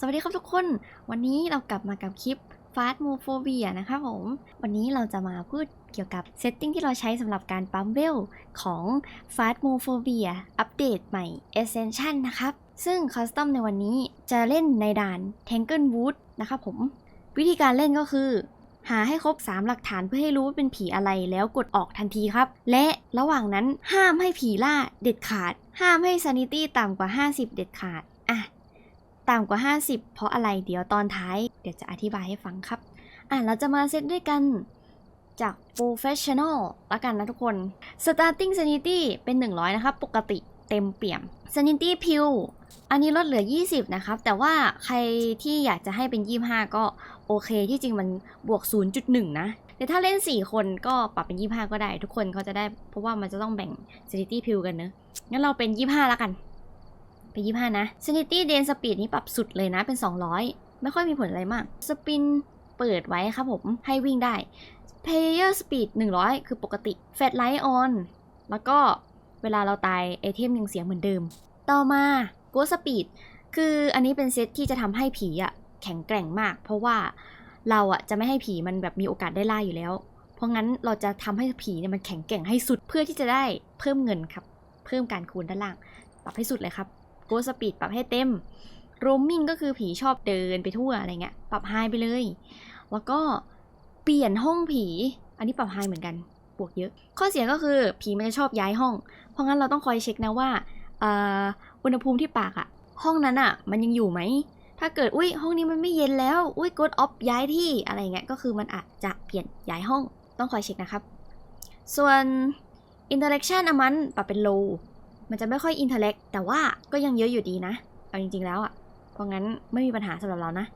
สวัสดีครับทุกคน วันนี้เรากลับมากับคลิป Fast m o p h o b i a นะครับผม วันนี้เราจะมาพูดเกี่ยวกับเซตติ้งที่เราใช้สำหรับการปั๊มเวลของ Fast m o p h o b i a อัปเดตใหม่ Ascension นะครับ ซึ่งคอสตอมในวันนี้จะเล่นในด่าน Tangle Wood นะครับผม วิธีการเล่นก็คือ หาให้ครบ 3 หลักฐานเพื่อให้รู้ว่าเป็นผีอะไรแล้วกดออกทันทีครับ และระหว่างนั้นห้ามให้ผีล่าเด็ดขาด ห้ามให้ Sanity ต่ำกว่า 50 เด็ดขาด ต่ำกว่า 50 เพราะอะไรเดี๋ยวตอนท้าย เดี๋ยวจะอธิบายให้ฟังครับ อะเราจะมาเซตด้วยกันจาก professional ละกันนะทุกคน starting sanity เป็น 100 นะครับ ปกติเต็มเปี่ยม sanity p i l อันนี้ลดเหลือ 20 นะครับ แต่ว่าใครที่อยากจะให้เป็น 25 ก็โอเค ที่จริงมันบวก 0.1 นะ แต่ถ้าเล่น 4 คนก็ปรับเป็น 25 ก็ได้ ทุกคนเขาจะได้ เพราะว่ามันจะต้องแบ่ง sanity p i l กันเนอะงั้นเราเป็น 25แล้วกัน ไปยี่ห้านะ Sanity d a n Speed นี้ปรับสุดเลยนะเป็น 200 ไม่ค่อยมีผลอะไรมาก สปินเปิดไว้ครับผมให้วิ่งได้ Player Speed 100 คือปกติ Fat Light On แล้วก็เวลาเราตายไอเทมยังเสียงเหมือนเดิม ต่อมา Ghost Speed คืออันนี้เป็นเซตที่จะทำให้ผีอะแข็งแกร่งมาก เพราะว่าเราอะจะไม่ให้ผีมันแบบมีโอกาสได้ล่าอยู่แล้ว เพราะงั้นเราจะทำให้ผีเนี่ยมันแข็งแกร่งให้สุดเพื่อที่จะได้เพิ่มเงินครับ เพิ่มการคูณด้านล่างปรับให้สุดเลยครับ โกสปีดปรับให้เต็มโรมมิ่งก็คือผีชอบเดินไปทั่วอะไรเงี้ย ปรับไฮไปเลย แล้วก็เปลี่ยนห้องผี อันนี้ปรับไฮเหมือนกัน บวกเยอะ ข้อเสียก็คือผีมันจะชอบย้ายห้อง เพราะงั้นเราต้องคอยเช็คนะว่าอ่ออุณหภูมิที่ปากอะห้องนั้นอะมันยังอยู่ไหม ถ้าเกิด อุ้ยห้องนี้มันไม่เย็นแล้ว อุ้ยกดออฟย้ายที่อะไรเงี้ย ก็คือมันอาจจะเปลี่ยนย้ายห้อง ต้องคอยเช็คนะครับ ส่วน interaction อมันปรับเป็น low มันจะไม่ค่อยอินเทเล็กแต่ว่าก็ยังเยอะอยู่ดีนะ เอาจริงๆแล้วอะ่ะ เพราะงั้นไม่มีปัญหาสำหรับเรานะ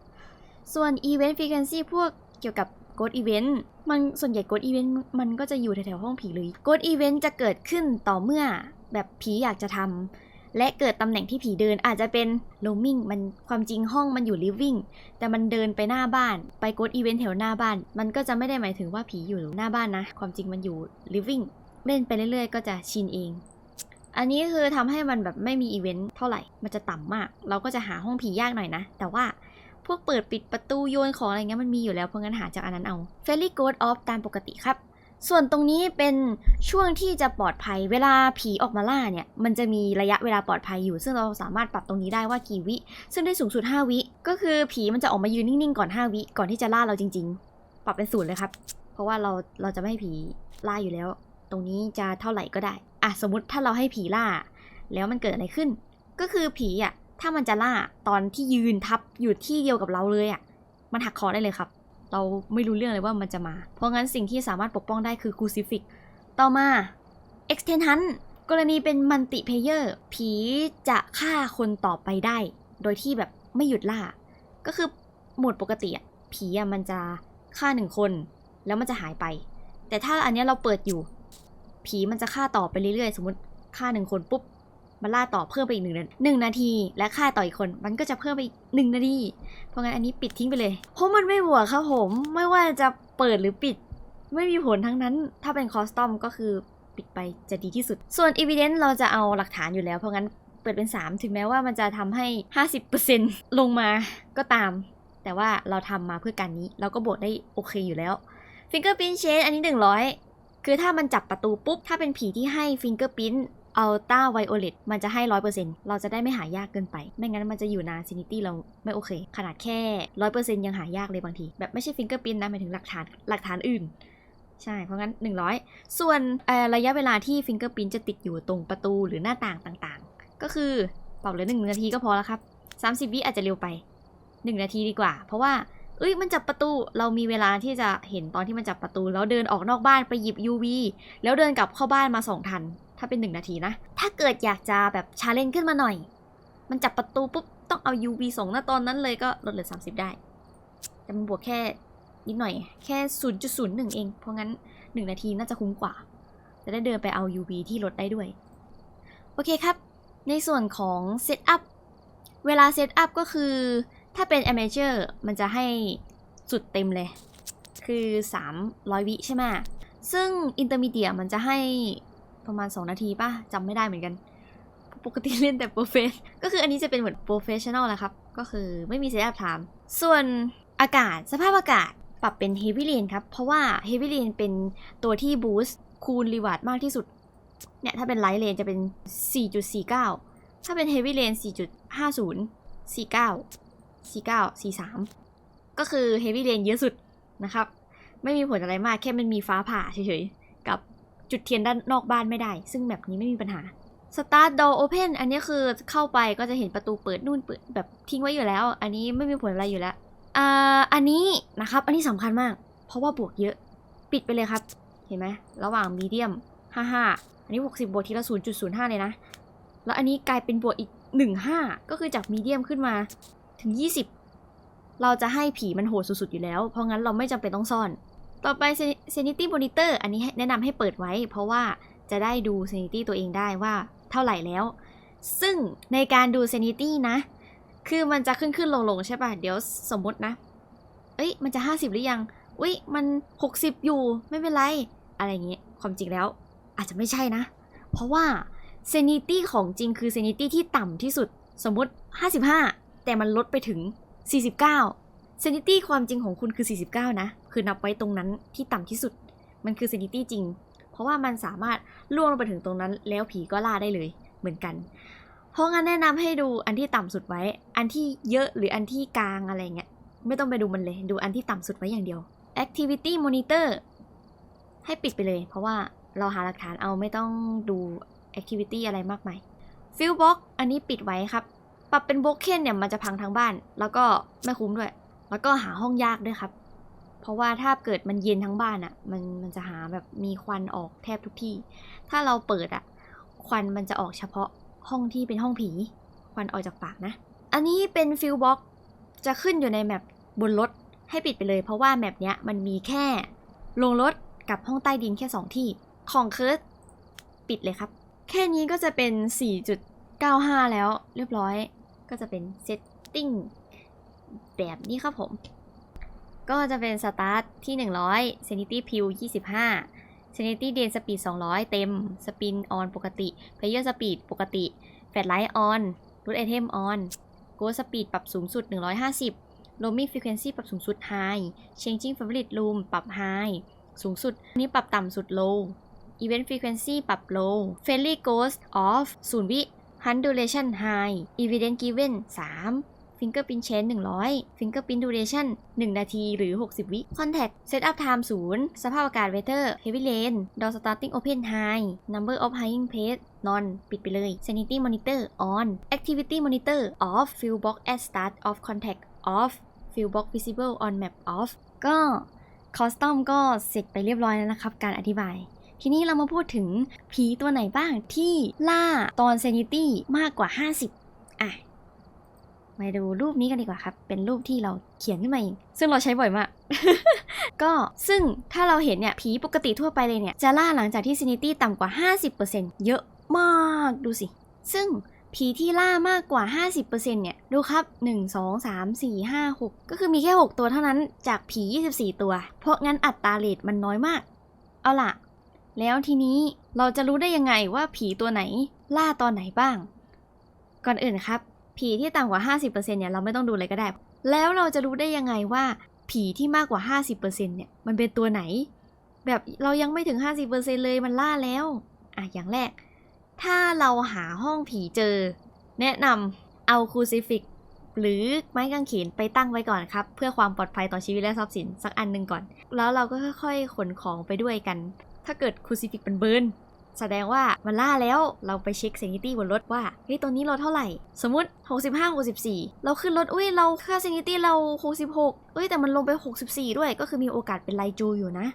ส่วน Event Frequency พวกเกี่ยวกับ Ghost Event มันส่วนใหญ่ Ghost Event มันก็จะอยู่แถวๆห้องผีเลย Ghost Event จะเกิดขึ้นต่อเมื่อแบบผีอยากจะทำและเกิดตำแหน่งที่ผีเดินอาจจะเป็น roaming มันความจริงห้องมันอยู่ living แต่มันเดินไปหน้าบ้านไป Ghost Event แถวหน้าบ้าน มันก็จะไม่ได้หมายถึงว่าผีอยู่หน้าบ้านนะ ความจริงมันอยู่ living เล่นไปเรื่อยๆ ก็จะชินเอง อันนี้คือทำให้มันแบบไม่มีอีเวนต์เท่าไหร่ มันจะต่ำมาก เราก็จะหาห้องผียากหน่อยนะ แต่ว่าพวกเปิดปิดประตูโยนของอะไรเงี้ยมันมีอยู่แล้ว เพราะงั้นหาจากอันนั้นเอา f a i r y Ghost Off ตามปกติครับ ส่วนตรงนี้เป็นช่วงที่จะปลอดภัย เวลาผีออกมาล่าเนี่ย มันจะมีระยะเวลาปลอดภัยอยู่ ซึ่งเราสามารถปรับตรงนี้ได้ว่ากี่วิ ซึ่งได้สูงสุด 5 วิ ก็คือผีมันจะออกมายืนนิ่งๆก่อน 5 วิ ก่อนที่จะล่าเราจริง ๆ ปรับเป็นศูนย์เลยครับ เพราะว่าเราเราจะไม่ให้ผีล่าอยู่แล้ว ตรงนี้จะเท่าไหร่ก็ได้ อะสมมติถ้าเราให้ผีล่า แล้วมันเกิดอะไรขึ้น ก็คือผีอะถ้ามันจะล่าตอนที่ยืนทับอยู่ที่เดียวกับเราเลยอะมันหักคอได้เลยครับ เราไม่รู้เรื่องเลยว่ามันจะมา เพราะงั้นสิ่งที่สามารถปกป้องได้คือคูซิฟิกต่อมา Extend Hunt กรณีเป็นมัลติเพเยอร์ผีจะฆ่าคนต่อไปได้ โดยที่แบบไม่หยุดล่า ก็คือหมดปกติอะผีอะมันจะฆ่าหนึ่งคน แล้วมันจะหายไป แต่ถ้าอันเนี้ยเราเปิดอยู่ ผีมันจะฆ่าต่อไปเรื่อยๆ สมมติฆ่าหนึ่งคนปุ๊บมันล่าต่อเพิ่มไปอีกหนึ่งหนึ่งนาที และฆ่าต่ออีกคนมันก็จะเพิ่มไปอีกหนึ่งนาที เพราะงั้นอันนี้ปิดทิ้งไปเลย เพราะมันไม่บวกครับผม ไม่ว่าจะเปิดหรือปิด ไม่มีผลทั้งนั้น ถ้าเป็นคอสตอมก็คือปิดไปจะดีที่สุด ส่วน Evidence เราจะเอาหลักฐานอยู่แล้ว เพราะงั้นเปิดเป็น 3 ถึงแม้ว่ามันจะทำให้ 50%ลงมาก็ตาม แต่ว่าเราทำมาเพื่อการนี้ เราก็บวกได้โอเคอยู่แล้ว Fingerprint Change อันนี้ 100 คือถ้ามันจับประตูปุ๊บ ถ้าเป็นผีที่ให้ Fingerprint อัลต้าไวโอเลตมันจะให้ร้อยเปอร์เซ็นต์เราจะได้ไม่หายากเกินไป ไม่งั้นมันจะอยู่นานซินิตี้เราไม่โอเค ขนาดแค่ร้อยเปอร์เซ็นต์ยังหายากเลยบางที แบบไม่ใช่ฟิงเกอร์พิ้นนะหมายถึงหลักฐานหลักฐานอื่น ใช่ เพราะงั้น 100 ส่วนเอ่อระยะเวลาที่ฟิงเกอร์พิ้นจะติดอยู่ตรงประตูหรือหน้าต่างต่างๆ ก็คือปรับเลือหนึ่งนาทีก็พอแล้วครับ30วิอาจจะเร็วไป 1 นาทีดีกว่า เพราะว่า เอ้ยมันจับประตูเรามีเวลาที่จะเห็นตอนที่มันจับประตู แล้วเดินออกนอกบ้านไปหยิบ UV แล้วเดินกลับเข้าบ้านมาสองทัน ถ้าเป็น1นาทีนะ ถ้าเกิดอยากจะแบบชาเลนจ์ขึ้นมาหน่อย มันจับประตูปุ๊บต้องเอา UV ส่งหน้าตอนนั้นเลยก็ลดเหลือ 30 ได้ แต่มันบวกแค่นิดหน่อย แค่ 0.01 เอง เพราะงั้น 1 นาทีน่าจะคุ้มกว่า จะได้เดินไปเอา UV ที่ลดได้ด้วย โอเคครับ ในส่วนของเซตอัพเวลาเซตอัพก็คือ ถ้าเป็น Amateur มันจะให้สุดเต็มเลย คือ 300 วิใช่ไหมซึ่ง Intermediate มันจะให้ประมาณ 2 นาทีป่ะจำไม่ได้เหมือนกัน ปกติเล่นแต่โปรเฟสก็คืออันนี้จะเป็นเหมือนโปรเฟชชั่นอลแหละครับ ก็คือไม่มีเซตอัพไทม์ส่วนอากาศสภาพอากาศปรับเป็นเฮฟวี่เ i นครับ เพราะว่าเฮฟวี่เ i นเป็นตัวที่บูสต์คูณรีวาร์ดมากที่สุด เนี่ย ถ้าเป็นไลท์เลนจะเป็น 4.49 ถ้าเป็นเฮฟวี่เ i น4.50 49 49 43 ก็คือเฮฟวี่เ i นเยอะสุดนะครับ ไม่มีผลอะไรมากแค่มันมีฟ้าผ่าเฉยๆ กับจุดเทียนด้านนอกบ้านไม่ได้ ซึ่งแบบนี้ไม่มีปัญหา Start Door Open อันนี้คือเข้าไปก็จะเห็นประตูเปิดนู่นเปิดแบบทิ้งไว้อยู่แล้ว อันนี้ไม่มีผลอะไรอยู่แล้วอ่าอันนี้นะครับ อันนี้สำคัญมาก เพราะว่าบวกเยอะ ปิดไปเลยครับ เห็นไหม ระหว่างมีเดียม 55 อันนี้ 60 บวกทีละ 0.05 เลยนะ แล้วอันนี้กลายเป็นบวกอีก 15 ก็คือจากมีเดียมขึ้นมา ถึง 20 เราจะให้ผีมันโหดสุดๆอยู่แล้ว เพราะงั้นเราไม่จำเป็นต้องซ่อน ต่อไป Sanity Monitor อันนี้แนะนำให้เปิดไว้ เพราะว่าจะได้ดู Sanity ตัวเองได้ว่าเท่าไหร่แล้ว ซึ่งในการดู Sanity นะ คือมันจะขึ้นขึ้นลงลงใช่ป่ะ เดี๋ยวสมมตินะ เอ้ย มันจะ 50 หรือยัง อุ้ย มัน 60 อยู่ ไม่เป็นไร อะไรอย่างเงี้ย ความจริงแล้ว อาจจะไม่ใช่นะ เพราะว่า Sanity ของจริงคือ Sanity ที่ต่ำที่สุด สมมติ 55 แต่มันลดไปถึง 49 Sanity ความจริงของคุณคือ 49 นะ คือนับไว้ตรงนั้นที่ต่ำที่สุด มันคือ Sanity จริง เพราะว่ามันสามารถล่วงลงไปถึงตรงนั้นแล้วผีก็ล่าได้เลยเหมือนกัน เพราะงั้นแนะนำให้ดูอันที่ต่ำสุดไว้ อันที่เยอะหรืออันที่กลางอะไรเงี้ย ไม่ต้องไปดูมันเลย ดูอันที่ต่ำสุดไว้อย่างเดียว Activity Monitor ให้ปิดไปเลย เพราะว่าเราหาหลักฐานเอาไม่ต้องดู Activity อะไรมากมาย Fill Box อันนี้ปิดไว้ครับ ปรับเป็นโบกเคนเนี่ยมันจะพังทั้งบ้าน แล้วก็ไม่คุ้มด้วย แล้วก็หาห้องยากด้วยครับ เพราะว่าถ้าเกิดมันเย็นทั้งบ้านอะ่ะ มันมันจะหาแบบมีควันออกแทบทุกที่ ถ้าเราเปิดอะ่ะ ควันมันจะออกเฉพาะห้องที่เป็นห้องผี ควันออกจากปากนะ อันนี้เป็นฟิลบ็อกจะขึ้นอยู่ในแมปบนรถให้ปิดไปเลย เพราะว่าแมปเนี้ยมันมีแค่ลงรถกับห้องใต้ดินแค่ 2 ที่ ของเคิร์สปิดเลยครับ แค่นี้ก็จะเป็น 4.95 แล้วเรียบร้อย ก็จะเป็นเซตติ้งแบบนี้ครับผม ก็จะเป็นสตาร์ทที่ 100 Sanity p i l 25 Sanity Gain Speed 200 เต็ม Spin On ปกติ Player Speed ปกติ Flashlight On Root Item On Go Speed ปรับสูงสุด 150 Roaming Frequency ปรับสูงสุด High Changing Favorite Room ปรับ High สูงสุด นี้ปรับต่ำสุด Low Event Frequency ปรับ Low Friendly Ghost Off 0วิ Hunt Duration High Evidence Given 3 Fingerprint Chain 100 Fingerprint Duration 1 นาที หรือ 60 วิ Contact Setup Time 0 สภาพอากาศ Weather Heavy Rain Door Starting Open High Number of Hiding Place Non ปิดไปเลย Sanity Monitor On Activity Monitor Off Fill Box at Start of Contact Off Fill Box Visible on Map Off ก็คอสตอมก็เสร็จไปเรียบร้อยแล้วนะครับ การอธิบาย ทีนี้เรามาพูดถึงผีตัวไหนบ้างที่ล่าตอน Sanity มากกว่า 50 อะ มาดูรูปนี้กันดีกว่าครับ เป็นรูปที่เราเขียนขึ้นมาเองซึ่งเราใช้บ่อยมาก ก็ซึ่งถ้าเราเห็นเนี่ยผีปกติทั่วไปเลยเนี่ย จะล่าหลังจากที่ Sanity ต่ำกว่า 50%เยอะมากดูสิ ซึ่งผีที่ล่ามากกว่า 50%เนี่ย ดูครับ 1 2 3 4 5 6 ก็คือมีแค่ 6 ตัวเท่านั้นจากผี 24 ตัว เพราะงั้นอัตราเรทมันน้อยมาก เอาล่ะ แล้วทีนี้เราจะรู้ได้ยังไงว่าผีตัวไหนล่าตอนไหนบ้าง ก่อนอื่นครับ ผีที่ต่ำกว่า 50%เนี่ยเราไม่ต้องดูเลยก็ได้ แล้วเราจะรู้ได้ยังไงว่า ผีที่มากกว่า 50%เนี่ยมันเป็นตัวไหน แบบเรายังไม่ถึง 50%เลยมันล่าแล้ว อะอย่างแรก ถ้าเราหาห้องผีเจอ แนะนำเอาคูซิฟิกหรือไม้กางเขนไปตั้งไว้ก่อนครับ เพื่อความปลอดภัยต่อชีวิตและทรัพย์สินสักอันหนึ่งก่อน แล้วเราก็ค่อยๆขนของไปด้วยกัน ถ้าเกิดคูซิฟิกเป็นเบิร์นแสดงว่ามันล่าแล้วเราไปเช็คเซนิตี้บนรถว่าเฮ้ยตัวนี้เราเท่าไหร่ สมมติ 65 64 เราขึ้นรถอุ้ยเราค่าเซนิตี้เรา 66เอ้ยแต่มันลงไป 64 ด้วยก็คือมีโอกาสเป็นไลจูอยู่นะ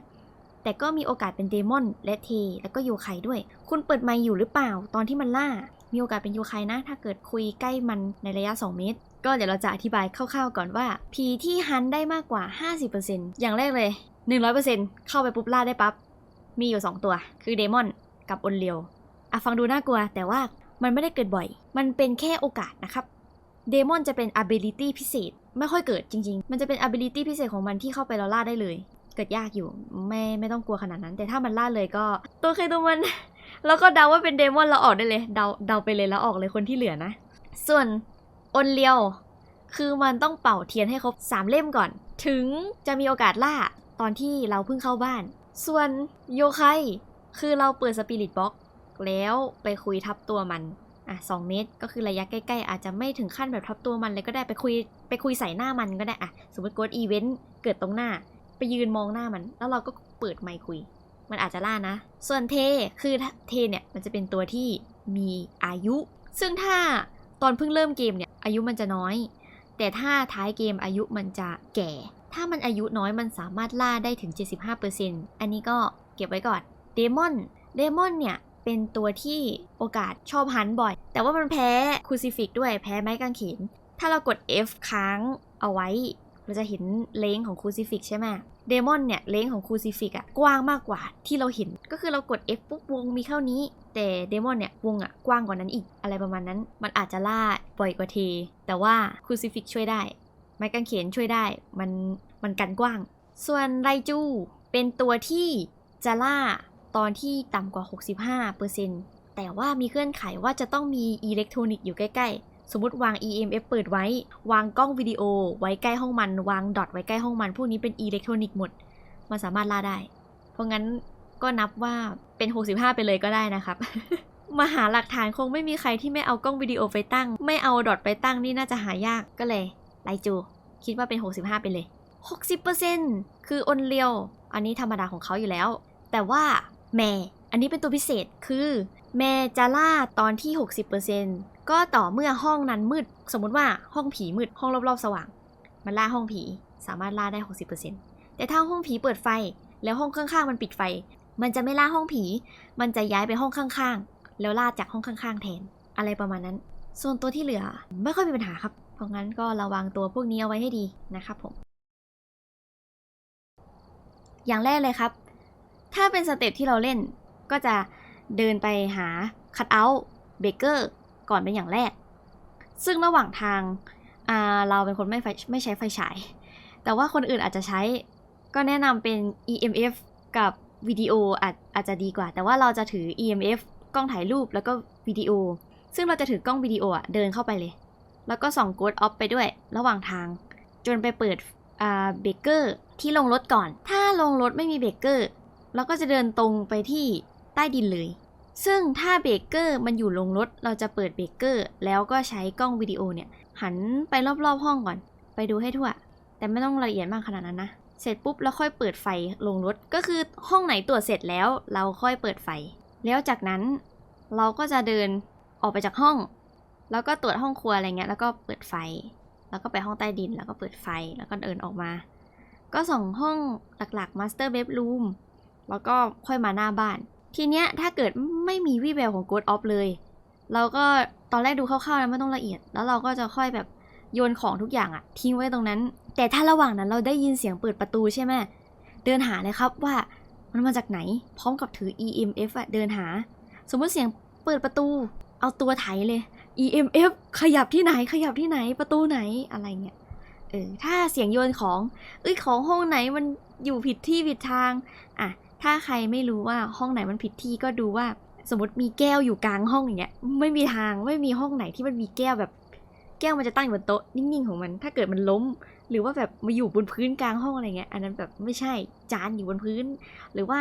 แต่ก็มีโอกาสเป็นเดมอนและเท แล้วก็ยูไคด้วย คุณเปิดไมค์อยู่หรือเปล่าตอนที่มันล่า มีโอกาสเป็นยูไคนะ ถ้าเกิดคุยใกล้มันในระยะ 2 เมตร ก็เดี๋ยวเราจะอธิบายคร่าวๆก่อนว่าผีที่ฮันได้มากกว่า 50%อย่างแรกเลย 100%เข้าไปปุ๊บล่าได้ปั๊บ มีอยู่ 2 ตัว คือเดมอนกับอนเลียวอะฟังดูน่ากลัว แต่ว่ามันไม่ได้เกิดบ่อย มันเป็นแค่โอกาสนะครับเดมอนจะเป็น ability พิเศษ ไม่ค่อยเกิดจริง ๆ มันจะเป็น ability พิเศษของมันที่เข้าไปแล้วล่าได้เลย เกิดยากอยู่ ไม่ไม่ต้องกลัวขนาดนั้น แต่ถ้ามันล่าเลยก็ ตัวใครตัวมัน แล้วก็เดาว่าเป็นเดมอนเราออกได้เลย เดาเดาไปเลยแล้วออกเลยคนที่เหลือนะ ส่วนอนเลียว คือมันต้องเป่าเทียนให้ครบสามเล่มก่อน ถึงจะมีโอกาสล่าตอนที่เราเพิ่งเข้าบ้าน ส่วนโยไคคือเราเปิดสปิริตบ็อกแล้วไปคุยทับตัวมัน อะสองเมตร ก็คือระยะใกล้ๆ อาจจะไม่ถึงขั้นแบบทับตัวมันเลยก็ได้ไปคุยไปคุยใส่หน้ามันก็ได้อะสมมติโกดอีเวนต์เกิดตรงหน้า ไปยืนมองหน้ามัน แล้วเราก็เปิดไมค์คุย มันอาจจะล่านะ ส่วนเทคือเทเนี่ยมันจะเป็นตัวที่มีอายุ ซึ่งถ้าตอนเพิ่งเริ่มเกมเนี่ยอายุมันจะน้อย แต่ถ้าท้ายเกมอายุมันจะแก่ ถ้ามันอายุน้อยมันสามารถล่าได้ถึง 75%อันนี้ก็เก็บไว้ก่อน เดมอน เดมอนเนี่ย เป็นตัวที่โอกาสชอบฮันบ่อย แต่ว่ามันแพ้คูซิฟิกด้วย แพ้ไม้กางเขน ถ้าเรากด F ค้างเอาไว้ เราจะเห็นเลงของคูซิฟิกใช่ไหมเดมอนเนี่ย เลงของคูซิฟิกอะกว้างมากกว่าที่เราเห็น ก็คือเรากด F ปุ๊บวงมีเท่านี้ แต่เดมอนเนี่ยวงอะกว้างกว่านั้นอีก อะไรประมาณนั้น มันอาจจะล่าบ่อยกว่าเทแต่ว่าคูซิฟิกช่วยได้ ไม้กางเขนช่วยได้ มันมันกันกว้าง ส่วนไรจูเป็นตัวที่จะล่าตอนที่ต่ำกว่า 65%แต่ว่ามีเงื่อนไขว่าจะต้องมีอิเล็กทรอนิกส์อยู่ใกล้ ๆ สมมติวาง EMF เปิดไว้ วางกล้องวิดีโอ ไว้ใกล้ห้องมัน วางดอทไว้ใกล้ห้องมัน พวกนี้เป็นอิเล็กทรอนิกส์หมด มันสามารถล่าได้ เพราะงั้นก็นับว่าเป็น 65 ไปเลยก็ได้นะครับมาหาหลักฐานคงไม่มีใครที่ไม่เอากล้องวิดีโอไปตั้ง ไม่เอาดอทไปตั้งนี่น่าจะหายากก็เลย ไลจู คิดว่าเป็น 65 ไปเลย 60%คืออนเลียว อันนี้ธรรมดาของเขาอยู่แล้ว แต่ว่าแม่ อันนี้เป็นตัวพิเศษคือ แม่จะล่าตอนที่ 60%ก็ต่อเมื่อห้องนั้นมืด สมมุติว่าห้องผีมืด ห้องรอบๆสว่าง มันล่าห้องผี สามารถล่าได้ 60%แต่ถ้าห้องผีเปิดไฟ แล้วห้องข้างๆมันปิดไฟ มันจะไม่ล่าห้องผี มันจะย้ายไปห้องข้างๆ แล้วล่าจากห้องข้างๆ แทน อะไรประมาณนั้น ส่วนตัวที่เหลือ ไม่ค่อยมีปัญหาครับ เพราะงั้นก็ระวังตัวพวกนี้เอาไว้ให้ดีนะครับผม อย่างแรกเลยครับ ถ้าเป็นสเต็ปที่เราเล่นก็จะเดินไปหาคัตเอาท์เบเกอร์ก่อนเป็นอย่างแรก ซึ่งระหว่างทางเราเป็นคนไม่ไฟไม่ใช้ไฟฉาย แต่ว่าคนอื่นอาจจะใช้ ก็แนะนำเป็น EMF กับวิดีโออาจอาจจะดีกว่า แต่ว่าเราจะถือ EMF กล้องถ่ายรูปแล้วก็วิดีโอ ซึ่งเราจะถือกล้องวิดีโออะเดินเข้าไปเลย แล้วก็ส่อง Ghost Off ไปด้วยระหว่างทาง จนไปเปิดเบเกอร์ที่ลงรถก่อน ถ้าลงรถไม่มีเบเกอร์เราก็จะเดินตรงไปที่ใต้ดินเลย ซึ่งถ้าเบเกอร์มันอยู่ลงรถเราจะเปิดเบเกอร์แล้วก็ใช้กล้องวิดีโอเนี่ย หันไปรอบๆห้องก่อน ไปดูให้ทั่ว แต่ไม่ต้องละเอียดมากขนาดนั้นนะ เสร็จปุ๊บแล้วค่อยเปิดไฟลงรถ ก็คือห้องไหนตรวจเสร็จแล้ว เราค่อยเปิดไฟ แล้วจากนั้นเราก็จะเดินออกไปจากห้อง แล้วก็ตรวจห้องครัวอะไรเงี้ย แล้วก็เปิดไฟ แล้วก็ไปห้องใต้ดิน แล้วก็เปิดไฟ แล้วก็เดินออกมา ก็สองห้องหลักๆ Master Bedroom แล้วก็ค่อยมาหน้าบ้าน ทีเนี้ยถ้าเกิดไม่มีวี่แววของ Ghost Off เลย เราก็ตอนแรกดูคร่าวๆนะไม่ต้องละเอียด แล้วเราก็จะค่อยแบบโยนของทุกอย่างอะทิ้งไว้ตรงนั้น แต่ถ้าระหว่างนั้นเราได้ยินเสียงเปิดประตูใช่ไหมเดินหาเลยครับว่ามันมาจากไหน พร้อมกับถือ EMF อะเดินหา สมมติเสียงเปิดประตู เอาตัวไถเลย EMF ขยับที่ไหนขยับที่ไหนประตูไหนอะไรเงี้ยเออถ้าเสียงโยนของเอ้ยของห้องไหนมันอยู่ผิดที่ผิดทางอะถ้าใครไม่รู้ว่าห้องไหนมันผิดที่ก็ดูว่าสมมติมีแก้วอยู่กลางห้องอย่างเงี้ยไม่มีทางไม่มีห้องไหนที่มันมีแก้วแบบ แก้วมันจะตั้งอยู่บนโต๊ะนิ่งๆของมัน ถ้าเกิดมันล้ม หรือว่าแบบมาอยู่บนพื้นกลางห้องอะไรเงี้ยอันนั้นแบบไม่ใช่จานอยู่บนพื้น หรือว่า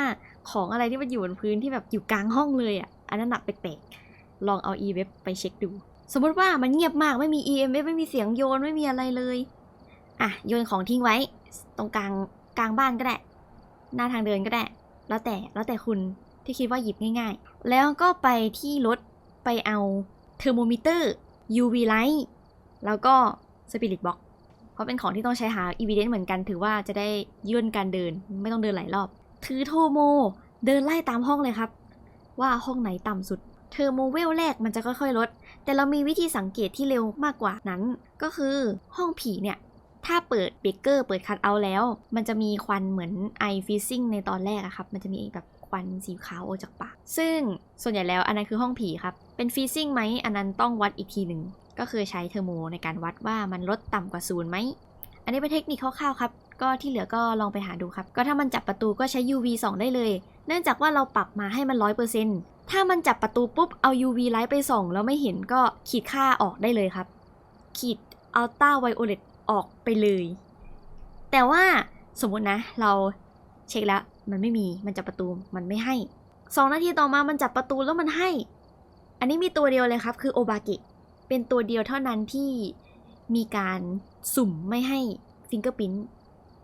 ของอะไรที่มันอยู่บนพื้นที่แบบอยู่กลางห้องเลยอะอันนั้นหนักแปลกๆ ลองเอา e-web ไปเช็คดู สมมติว่ามันเงียบมากไม่มี EMF ไม่มีเสียงโยนไม่มีอะไรเลยอะโยนของทิ้งไว้ ตรงกลางกลางบ้านก็ได้ หน้าทางเดินก็ได้ แล้วแต่แล้วแต่คุณที่คิดว่าหยิบง่าย ๆ แล้วก็ไปที่รถไปเอาเทอร์โมมิเตอร์ UV light แล้วก็ Spirit Box เพราะเป็นของที่ต้องใช้หา evidence เหมือนกัน ถือว่าจะได้ย่นการเดินไม่ต้องเดินหลายรอบ ถือโทโม เดินไล่ตามห้องเลยครับ ว่าห้องไหนต่ำสุด เทอร์โมเวลแรกมันจะค่อยๆลด แต่เรามีวิธีสังเกตที่เร็วมากกว่านั้น ก็คือห้องผีเนี่ย ถ้าเปิดเบเกอร์เปิดคัทเอาแล้ว มันจะมีควันเหมือนไอฟิซซิ่งในตอนแรกอะครับ มันจะมีแบบควันสีขาวออกจากปาก ซึ่งส่วนใหญ่แล้วอันนั้นคือห้องผีครับ เป็นฟิซซิ่งไหมอันนั้นต้องวัดอีกทีหนึ่ง ก็คือใช้เทอร์โมในการวัดว่ามันลดต่ำกว่าศูนย์ไหม อันนี้เป็นเทคนิคคร่าวๆครับ ก็ที่เหลือก็ลองไปหาดูครับ ก็ถ้ามันจับประตูก็ใช้ UV ส่องได้เลย เนื่องจากว่าเราปรับมาให้มัน100%เถ้ามันจับประตูปุ๊บเอา UV light ไปส่อง แล้วไม่เห็นก็ขีดค่าออกได้เลยครับ ขีด Ultra Violet ออกไปเลย แต่ว่าสมมตินะ เราเช็คแล้วมันไม่มีมันจับประตูมันไม่ให้สองนาทีต่อมามันจับประตูแล้วมันให้ อันนี้มีตัวเดียวเลยครับ คือโอบากะเป็นตัวเดียวเท่านั้นที่มีการสุ่มไม่ให้ฟิงเกอร์พิ้น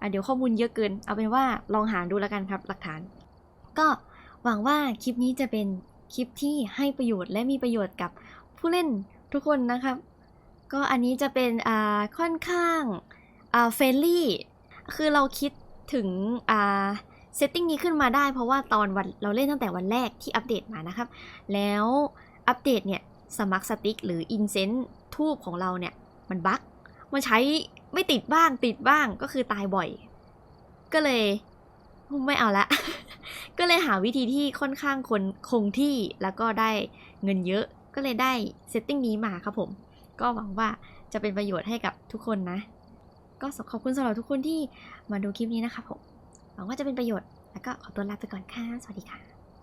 อะเดี๋ยวข้อมูลเยอะเกิน เอาเป็นว่าลองหาดูแล้วกันครับหลักฐาน ก็หวังว่าคลิปนี้จะเป็น คลิปที่ให้ประโยชน์และมีประโยชน์กับผู้เล่นทุกคนนะครับ ก็อันนี้จะเป็นอ่าค่อนข้างอ่าเฟรนลี่ คือเราคิดถึงอ่าเซตติ้งนี้ขึ้นมาได้เพราะว่าตอนวันเราเล่นตั้งแต่วันแรกที่อัปเดตมานะครับ แล้วอัปเดตเนี่ยสมัครสติ๊กหรืออินเซนต์ทูบของเราเนี่ย มันบั๊กมันใช้ไม่ติดบ้างติดบ้างก็คือตายบ่อย ก็เลยไม่เอาละ ก็เลยหาวิธีที่ค่อนข้างคนคงที่แล้วก็ได้เงินเยอะ ก็เลยได้เซตติ้งนี้มาครับผม ก็หวังว่าจะเป็นประโยชน์ให้กับทุกคนนะ ก็ขอบคุณสำหรับทุกคนที่มาดูคลิปนี้นะครับผม หวังว่าจะเป็นประโยชน์ แล้วก็ขอตัวลาไปก่อนค่ะ สวัสดีค่ะ